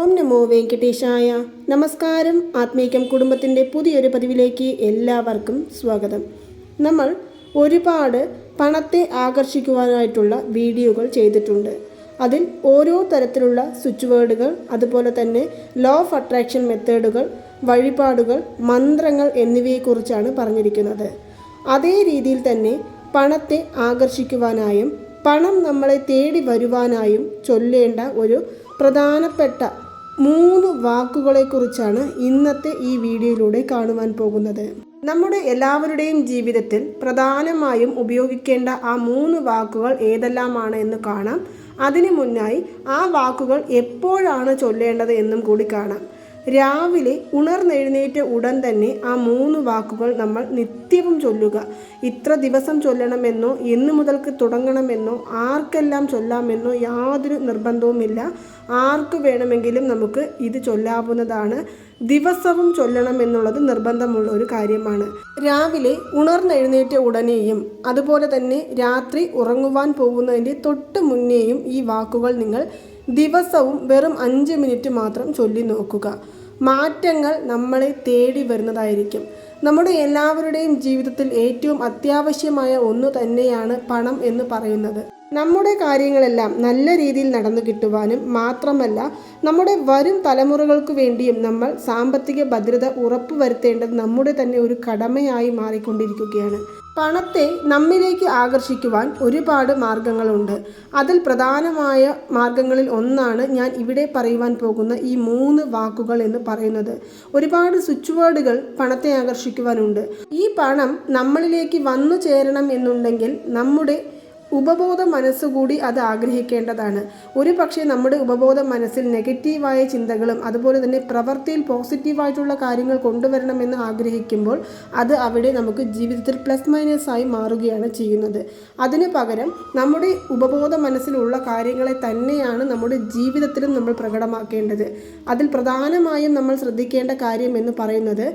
ഓം നമോ വെങ്കടേശായ. നമസ്കാരം. ആത്മീകം കുടുംബത്തിന്റെ പുതിയൊരു പതിവിലേക്ക് എല്ലാവർക്കും സ്വാഗതം. നമ്മൾ ഒരുപാട് പണത്തെ ആകർഷിക്കുവാനായിട്ടുള്ള വീഡിയോകൾ ചെയ്തിട്ടുണ്ട്. അതിൽ ഓരോ തരത്തിലുള്ള സ്വിച്ച് വേർഡുകൾ അതുപോലെ തന്നെ ലോ ഓഫ് അട്രാക്ഷൻ മെത്തേഡുകൾ വഴിപാടുകൾ മന്ത്രങ്ങൾ എന്നിവയെക്കുറിച്ചാണ് പറഞ്ഞിരിക്കുന്നത്. അതേ രീതിയിൽ തന്നെ പണത്തെ ആകർഷിക്കുവാനായും പണം നമ്മളെ തേടി വരുവാനായും ചൊല്ലേണ്ട ഒരു പ്രധാനപ്പെട്ട മൂന്ന് വാക്കുകളെക്കുറിച്ചാണ് ഇന്നത്തെ ഈ വീഡിയോയിലൂടെ കാണുവാൻ പോകുന്നത്. നമ്മുടെ എല്ലാവരുടെയും ജീവിതത്തിൽ പ്രധാനമായും ഉപയോഗിക്കേണ്ട ആ മൂന്ന് വാക്കുകൾ ഏതെല്ലാമാണ് എന്ന് കാണാം. അതിനു മുന്നായി ആ വാക്കുകൾ എപ്പോഴാണ് ചൊല്ലേണ്ടത് എന്നും കൂടി കാണാം. രാവിലെ ഉണർന്നെഴുന്നേറ്റ ഉടൻ തന്നെ ആ മൂന്ന് വാക്കുകൾ നമ്മൾ നിത്യവും ചൊല്ലുക. ഇത്ര ദിവസം ചൊല്ലണമെന്നോ എന്ന് മുതൽക്ക് തുടങ്ങണമെന്നോ ആർക്കെല്ലാം ചൊല്ലാമെന്നോ യാതൊരു നിർബന്ധവുമില്ല. ആർക്ക് വേണമെങ്കിലും നമുക്ക് ഇത് ചൊല്ലാവുന്നതാണ്. ദിവസവും ചൊല്ലണം എന്നുള്ളത് നിർബന്ധമുള്ള ഒരു കാര്യമാണ്. രാവിലെ ഉണർന്നെഴുന്നേറ്റ ഉടനെയും അതുപോലെ തന്നെ രാത്രി ഉറങ്ങുവാൻ പോകുന്നതിന്റെ തൊട്ട് മുന്നേയും ഈ വാക്കുകൾ നിങ്ങൾ ദിവസവും വെറും അഞ്ച് മിനിറ്റ് മാത്രം ചൊല്ലി നോക്കുക. മാറ്റങ്ങൾ നമ്മളെ തേടി വരുന്നതായിരിക്കും. നമ്മുടെ എല്ലാവരുടെയും ജീവിതത്തിൽ ഏറ്റവും അത്യാവശ്യമായ ഒന്ന് തന്നെയാണ് പണം എന്ന് പറയുന്നത്. നമ്മുടെ കാര്യങ്ങളെല്ലാം നല്ല രീതിയിൽ നടന്നു കിട്ടുവാനും മാത്രമല്ല നമ്മുടെ വരും തലമുറകൾക്ക് വേണ്ടിയും നമ്മൾ സാമ്പത്തിക ഭദ്രത ഉറപ്പുവരുത്തേണ്ടത് നമ്മുടെ തന്നെ ഒരു കടമയായി മാറിക്കൊണ്ടിരിക്കുകയാണ്. പണത്തെ നമ്മിലേക്ക് ആകർഷിക്കുവാൻ ഒരുപാട് മാർഗങ്ങളുണ്ട്. അതിൽ പ്രധാനമായ മാർഗങ്ങളിൽ ഒന്നാണ് ഞാൻ ഇവിടെ പറയുവാൻ പോകുന്ന ഈ മൂന്ന് വാക്കുകൾ എന്ന് പറയുന്നത്. ഒരുപാട് സ്വിച്ച് വേർഡുകൾ പണത്തെ ആകർഷിക്കുവാനുണ്ട്. ഈ പണം നമ്മളിലേക്ക് വന്നു ചേരണം എന്നുണ്ടെങ്കിൽ നമ്മുടെ ഉപബോധ മനസ്സുകൂടി അത് ആഗ്രഹിക്കേണ്ടതാണ്. ഒരു പക്ഷേ നമ്മുടെ ഉപബോധ മനസ്സിൽ നെഗറ്റീവായ ചിന്തകളും അതുപോലെ തന്നെ പ്രവൃത്തിയിൽ പോസിറ്റീവായിട്ടുള്ള കാര്യങ്ങൾ കൊണ്ടുവരണമെന്ന് ആഗ്രഹിക്കുമ്പോൾ അത് അവിടെ നമുക്ക് ജീവിതത്തിൽ പ്ലസ് മൈനസ് ആയി മാറുകയാണ് ചെയ്യുന്നത്. അതിന് പകരം നമ്മുടെ ഉപബോധ മനസ്സിലുള്ള കാര്യങ്ങളെ തന്നെയാണ് നമ്മുടെ ജീവിതത്തിലും നമ്മൾ പ്രകടമാക്കേണ്ടത്. അതിൽ പ്രധാനമായും നമ്മൾ ശ്രദ്ധിക്കേണ്ട കാര്യം എന്ന് പറയുന്നത്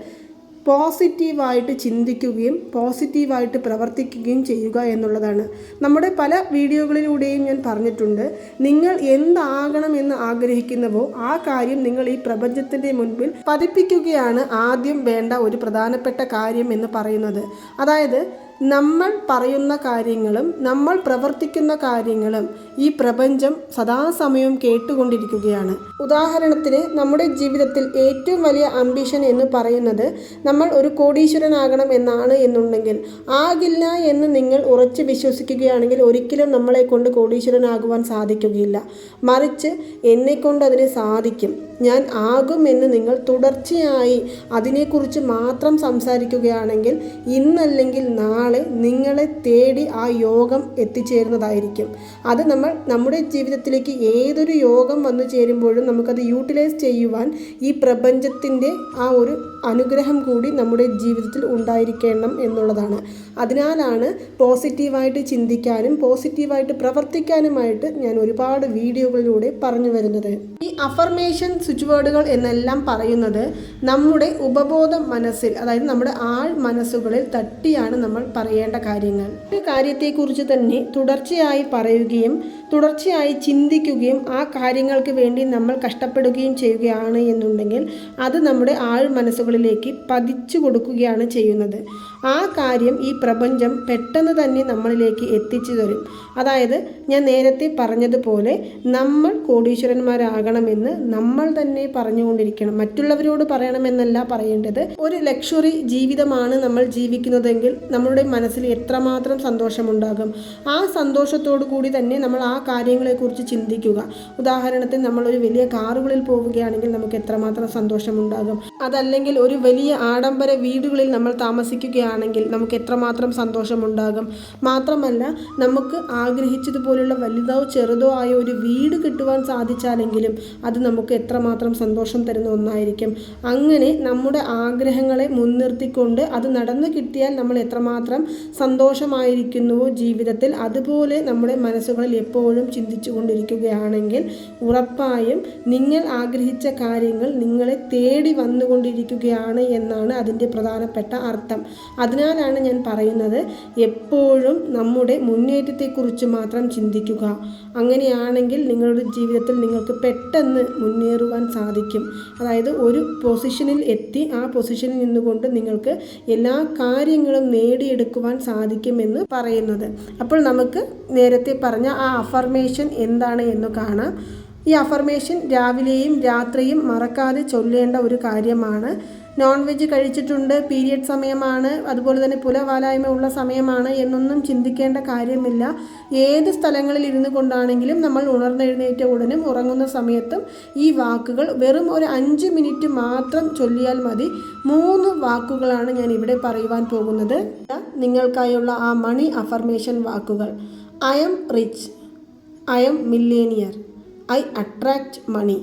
പോസിറ്റീവായിട്ട് ചിന്തിക്കുകയും പോസിറ്റീവായിട്ട് പ്രവർത്തിക്കുകയും ചെയ്യുക എന്നുള്ളതാണ്. നമ്മുടെ പല വീഡിയോകളിലൂടെയും ഞാൻ പറഞ്ഞിട്ടുണ്ട്. നിങ്ങൾ എന്താകണം എന്ന് ആഗ്രഹിക്കുന്നുവോ ആ കാര്യം നിങ്ങൾ ഈ പ്രപഞ്ചത്തിന്റെ മുൻപിൽ പതിപ്പിക്കുകയാണ് ആദ്യം വേണ്ട ഒരു പ്രധാനപ്പെട്ട കാര്യം എന്ന് പറയുന്നത്. അതായത് നമ്മൾ പറയുന്ന കാര്യങ്ങളും നമ്മൾ പ്രവർത്തിക്കുന്ന കാര്യങ്ങളും ഈ പ്രപഞ്ചം സദാസമയം കേട്ടുകൊണ്ടിരിക്കുകയാണ്. ഉദാഹരണത്തിന് നമ്മുടെ ജീവിതത്തിൽ ഏറ്റവും വലിയ അംബിഷൻ എന്ന് പറയുന്നത് നമ്മൾ ഒരു കോടീശ്വരനാകണം എന്നാണ് എന്നുണ്ടെങ്കിൽ ആകില്ല എന്ന് നിങ്ങൾ ഉറച്ചു വിശ്വസിക്കുകയാണെങ്കിൽ ഒരിക്കലും നമ്മളെ കൊണ്ട് കോടീശ്വരനാകുവാൻ സാധിക്കുകയില്ല. മറിച്ച് എന്നെക്കൊണ്ട് അതിന് സാധിക്കും. ഞാൻ ആകും എന്ന് നിങ്ങൾ തുടർച്ചയായി അതിനെക്കുറിച്ച് മാത്രം സംസാരിക്കുകയാണെങ്കിൽ ഇന്നല്ലെങ്കിൽ നാളെ നിങ്ങളെ തേടി ആ യോഗം എത്തിച്ചേരുന്നതായിരിക്കും. അത് നമ്മൾ നമ്മുടെ ജീവിതത്തിലേക്ക് ഏതൊരു യോഗം വന്നു ചേരുമ്പോഴും നമുക്കത് യൂട്ടിലൈസ് ചെയ്യുവാൻ ഈ പ്രപഞ്ചത്തിന്റെ ആ ഒരു അനുഗ്രഹം കൂടി നമ്മുടെ ജീവിതത്തിൽ ഉണ്ടായിരിക്കണം എന്നുള്ളതാണ്. അതിനാലാണ് പോസിറ്റീവായിട്ട് ചിന്തിക്കാനും പോസിറ്റീവായിട്ട് പ്രവർത്തിക്കാനുമായിട്ട് ഞാൻ ഒരുപാട് വീഡിയോകളിലൂടെ പറഞ്ഞു വരുന്നത്. ഈ അഫർമേഷൻ സ്വിച്ച് വേർഡുകൾ എന്നെല്ലാം പറയുന്നത് നമ്മുടെ ഉപബോധ മനസ്സിൽ അതായത് നമ്മുടെ ആൾ മനസ്സുകളിൽ തട്ടിയാണ് നമ്മൾ പറയേണ്ട കാര്യങ്ങൾ. ഒരു കാര്യത്തെക്കുറിച്ച് തന്നെ തുടർച്ചയായി പറയുകയും തുടർച്ചയായി ചിന്തിക്കുകയും ആ കാര്യങ്ങൾക്ക് വേണ്ടി നമ്മൾ കഷ്ടപ്പെടുകയും ചെയ്യുകയാണ് എന്നുണ്ടെങ്കിൽ അത് നമ്മുടെ ആൾ മനസ്സുകളിലേക്ക് പതിച്ചു കൊടുക്കുകയാണ് ചെയ്യുന്നത്. ആ കാര്യം ഈ പ്രപഞ്ചം പെട്ടെന്ന് തന്നെ നമ്മളിലേക്ക് എത്തിച്ചു തരും. അതായത് ഞാൻ നേരത്തെ പറഞ്ഞതുപോലെ നമ്മൾ കോടീശ്വരന്മാരാകണമെന്ന് നമ്മൾ തന്നെ പറഞ്ഞുകൊണ്ടിരിക്കണം. മറ്റുള്ളവരോട് പറയണമെന്നല്ല പറയേണ്ടത്. ഒരു ലക്ഷറി ജീവിതമാണ് നമ്മൾ ജീവിക്കുന്നതെങ്കിൽ നമ്മളുടെ മനസ്സിൽ എത്രമാത്രം സന്തോഷമുണ്ടാകും. ആ സന്തോഷത്തോടു കൂടി തന്നെ നമ്മൾ ആ കാര്യങ്ങളെക്കുറിച്ച് ചിന്തിക്കുക. ഉദാഹരണത്തിന് നമ്മളൊരു വലിയ കാറുകളിൽ പോവുകയാണെങ്കിൽ നമുക്ക് എത്രമാത്രം സന്തോഷമുണ്ടാകും. അതല്ലെങ്കിൽ ഒരു വലിയ ആഡംബര വീടുകളിൽ നമ്മൾ താമസിക്കുകയാണെങ്കിൽ നമുക്ക് എത്രമാത്രം സന്തോഷമുണ്ടാകും. മാത്രമല്ല നമുക്ക് ആഗ്രഹിച്ചതുപോലുള്ള വലുതോ ചെറുതോ ആയ ഒരു വീട് കിട്ടുവാൻ സാധിച്ചാലെങ്കിലും അത് നമുക്ക് എത്രമാത്രം സന്തോഷം തരുന്ന ഒന്നായിരിക്കും. അങ്ങനെ നമ്മുടെ ആഗ്രഹങ്ങളെ മുൻനിർത്തിക്കൊണ്ട് അത് നടന്നു കിട്ടിയാൽ നമ്മൾ എത്രമാത്രം സന്തോഷമായിരിക്കുന്നുവോ ജീവിതത്തിൽ അതുപോലെ നമ്മുടെ മനസ്സുകളിൽ എപ്പോഴും ചിന്തിച്ചു കൊണ്ടിരിക്കുകയാണെങ്കിൽ ഉറപ്പായും നിങ്ങൾ ആഗ്രഹിച്ച കാര്യങ്ങൾ നിങ്ങളെ തേടി വന്നുകൊണ്ടിരിക്കുകയാണ് എന്നാണ് അതിന്റെ പ്രധാനപ്പെട്ട അർത്ഥം. അതിനാലാണ് ഞാൻ പറയുന്നത് എപ്പോഴും നമ്മുടെ മുന്നേറ്റത്തെക്കുറിച്ച് മാത്രം ചിന്തിക്കുക. അങ്ങനെയാണെങ്കിൽ നിങ്ങളുടെ ജീവിതത്തിൽ നിങ്ങൾക്ക് പെട്ടെന്ന് മുന്നേറുവാൻ സാധിക്കും. അതായത് ഒരു പൊസിഷനിൽ എത്തി ആ പൊസിഷനിൽ നിന്നുകൊണ്ട് നിങ്ങൾക്ക് എല്ലാ കാര്യങ്ങളും നേടിയെടുക്കുവാൻ സാധിക്കുമെന്ന് പറയുന്നത്. അപ്പോൾ നമുക്ക് നേരത്തെ പറഞ്ഞ ആ അഫർമേഷൻ എന്താണ് എന്ന് കാണാം. ഈ അഫർമേഷൻ രാവിലെയും രാത്രിയും മറക്കാതെ ചൊല്ലേണ്ട ഒരു കാര്യമാണ്. നോൺ വെജ് കഴിച്ചിട്ടുണ്ട് പീരിയഡ് സമയമാണ് അതുപോലെ തന്നെ പുലവാലായ്മ ഉള്ള സമയമാണ് എന്നൊന്നും ചിന്തിക്കേണ്ട കാര്യമില്ല. ഏത് സ്ഥലങ്ങളിൽ ഇരുന്നു കൊണ്ടാണെങ്കിലും നമ്മൾ ഉണർന്നെഴുന്നേറ്റ ഉടനും ഉറങ്ങുന്ന സമയത്തും ഈ വാക്കുകൾ വെറും ഒരു അഞ്ച് മിനിറ്റ് മാത്രം ചൊല്ലിയാൽ മതി. മൂന്ന് വാക്കുകളാണ് ഞാൻ ഇവിടെ പറയുവാൻ പോകുന്നത്. നിങ്ങൾക്കായുള്ള ആ മണി അഫർമേഷൻ വാക്കുകൾ. I am rich I am millionaire I attract money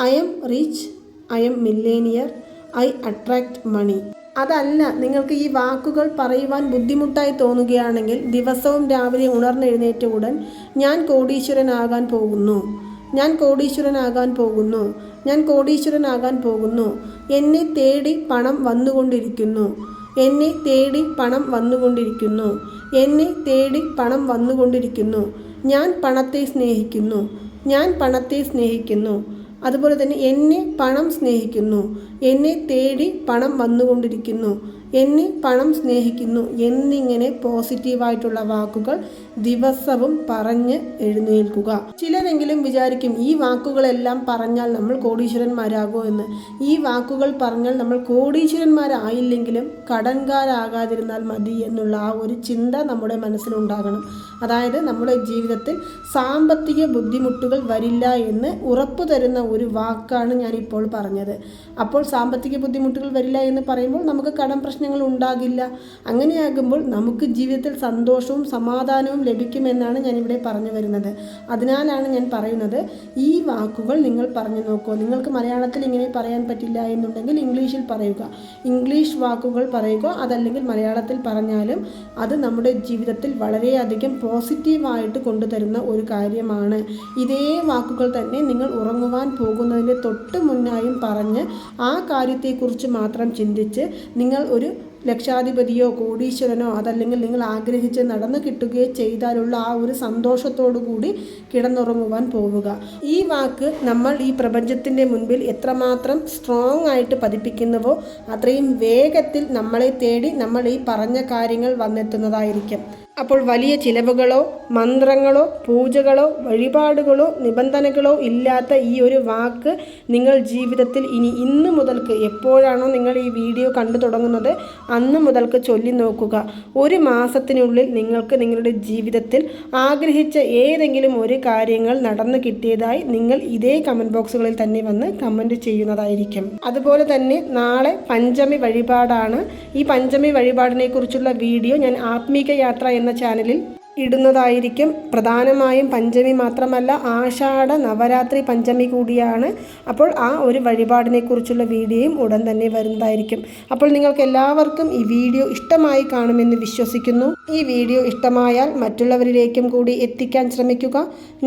I am rich I am millionaire I attract money. അതല്ല നിങ്ങൾക്ക് ഈ വാക്കുകൾ പറയുവാൻ ബുദ്ധിമുട്ടായി തോന്നുകയാണെങ്കിൽ ദിവസവും രാവിലെ ഉണർന്നെഴുന്നേറ്റ ഉടൻ ഞാൻ കോടീശ്വരനാകാൻ പോകുന്നു. ഞാൻ കോടീശ്വരനാകാൻ പോകുന്നു. ഞാൻ കോടീശ്വരനാകാൻ പോകുന്നു. എന്നെ തേടി പണം വന്നുകൊണ്ടിരിക്കുന്നു. എന്നെ തേടി പണം വന്നുകൊണ്ടിരിക്കുന്നു. എന്നെ തേടി പണം വന്നുകൊണ്ടിരിക്കുന്നു. ഞാൻ പണത്തെ സ്നേഹിക്കുന്നു. ഞാൻ പണത്തെ സ്നേഹിക്കുന്നു. അതുപോലെ തന്നെ എന്നെ പണം സ്നേഹിക്കുന്നു. എന്നെ തേടി പണം വന്നുകൊണ്ടിരിക്കുന്നു. എന്നെ പണം സ്നേഹിക്കുന്നു എന്നിങ്ങനെ പോസിറ്റീവായിട്ടുള്ള വാക്കുകൾ ദിവസവും പറഞ്ഞ് എഴുന്നേൽക്കുക. ചിലരെങ്കിലും വിചാരിക്കും ഈ വാക്കുകളെല്ലാം പറഞ്ഞാൽ നമ്മൾ കോടീശ്വരന്മാരാകോ എന്ന്. ഈ വാക്കുകൾ പറഞ്ഞാൽ നമ്മൾ കോടീശ്വരന്മാരായില്ലെങ്കിലും കടൻകാരാകാതിരുന്നാൽ മതി എന്നുള്ള ആ ഒരു ചിന്ത നമ്മുടെ മനസ്സിലുണ്ടാകണം. അതായത് നമ്മുടെ ജീവിതത്തിൽ സാമ്പത്തിക ബുദ്ധിമുട്ടുകൾ വരില്ല എന്ന് ഉറപ്പു തരുന്ന ഒരു വാക്കാണ് ഞാനിപ്പോൾ പറഞ്ഞത്. അപ്പോൾ സാമ്പത്തിക ബുദ്ധിമുട്ടുകൾ വരില്ല എന്ന് പറയുമ്പോൾ നമുക്ക് കടം പ്രശ്നങ്ങൾ ഉണ്ടാകില്ല അങ്ങനെയാകുമ്പോൾ നമുക്ക് ജീവിതത്തിൽ സന്തോഷവും സമാധാനവും ലഭിക്കുമെന്നാണ് ഞാനിവിടെ പറഞ്ഞു വരുന്നത്. അതിനാലാണ് ഞാൻ പറയുന്നത് ഈ വാക്കുകൾ നിങ്ങൾ പറഞ്ഞു നോക്കൂ. നിങ്ങൾക്ക് മലയാളത്തിൽ ഇങ്ങനെ പറയാൻ പറ്റില്ല എന്നുണ്ടെങ്കിൽ ഇംഗ്ലീഷിൽ പറയുക. ഇംഗ്ലീഷ് വാക്കുകൾ പറയുക അതല്ലെങ്കിൽ മലയാളത്തിൽ പറഞ്ഞാലും അത് നമ്മുടെ ജീവിതത്തിൽ വളരെയധികം പോസിറ്റീവായിട്ട് കൊണ്ടുതരുന്ന ഒരു കാര്യമാണ്. ഇതേ വാക്കുകൾ തന്നെ നിങ്ങൾ ഉറങ്ങുവാൻ പോകുന്നതിന്റെ തൊട്ട് മുന്നായും പറഞ്ഞ് ആ കാര്യത്തെക്കുറിച്ച് മാത്രം ചിന്തിച്ച് നിങ്ങൾ ഒരു ലക്ഷാധിപതിയോ കോടീശ്വരനോ അതല്ലെങ്കിൽ നിങ്ങൾ ആഗ്രഹിച്ച് നടന്നു കിട്ടുകയോ ചെയ്താലുള്ള ആ ഒരു സന്തോഷത്തോടു കൂടി കിടന്നുറങ്ങുവാൻ പോവുക. ഈ വാക്ക് നമ്മൾ ഈ പ്രപഞ്ചത്തിന്റെ മുൻപിൽ എത്രമാത്രം സ്ട്രോങ് ആയിട്ട് പതിപ്പിക്കുന്നുവോ അത്രയും വേഗത്തിൽ നമ്മളെ തേടി നമ്മൾ ഈ പറഞ്ഞ കാര്യങ്ങൾ വന്നെത്തുന്നതായിരിക്കും. അപ്പോൾ വലിയ ചിലവുകളോ മന്ത്രങ്ങളോ പൂജകളോ വഴിപാടുകളോ നിബന്ധനകളോ ഇല്ലാത്ത ഈ ഒരു വാക്ക് നിങ്ങൾ ജീവിതത്തിൽ ഇനി ഇന്ന് മുതൽക്ക് എപ്പോഴാണോ നിങ്ങൾ ഈ വീഡിയോ കണ്ടു തുടങ്ങുന്നത് അന്ന് മുതൽക്ക് ചൊല്ലി നോക്കുക. ഒരു മാസത്തിനുള്ളിൽ നിങ്ങൾക്ക് നിങ്ങളുടെ ജീവിതത്തിൽ ആഗ്രഹിച്ച ഏതെങ്കിലും ഒരു കാര്യങ്ങൾ നടന്നു കിട്ടിയതായി നിങ്ങൾ ഇതേ കമന്റ് ബോക്സുകളിൽ തന്നെ വന്ന് കമന്റ് ചെയ്യുന്നതായിരിക്കും. അതുപോലെ തന്നെ നാളെ പഞ്ചമി വഴിപാടാണ്. ഈ പഞ്ചമി വഴിപാടിനെ കുറിച്ചുള്ള വീഡിയോ ഞാൻ ആത്മീക യാത്ര എന്ന ചാനലിൽ ഇടുന്നതായിരിക്കും. പ്രധാനമായും പഞ്ചമി മാത്രമല്ല ആഷാഢ നവരാത്രി പഞ്ചമി കൂടിയാണ്. അപ്പോൾ ആ ഒരു വഴിപാടിനെ കുറിച്ചുള്ള വീഡിയോയും ഉടൻ തന്നെ വരുന്നതായിരിക്കും. അപ്പോൾ നിങ്ങൾക്ക് എല്ലാവർക്കും ഈ വീഡിയോ ഇഷ്ടമായി കാണുമെന്ന് വിശ്വസിക്കുന്നു. ഈ വീഡിയോ ഇഷ്ടമായാൽ മറ്റുള്ളവരിലേക്കും കൂടി എത്തിക്കാൻ ശ്രമിക്കുക.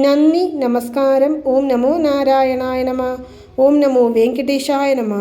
നന്ദി നമസ്കാരം. ഓം നമോ നാരായണായ നമ. ഓം നമോ വെങ്കടേശായ നമ.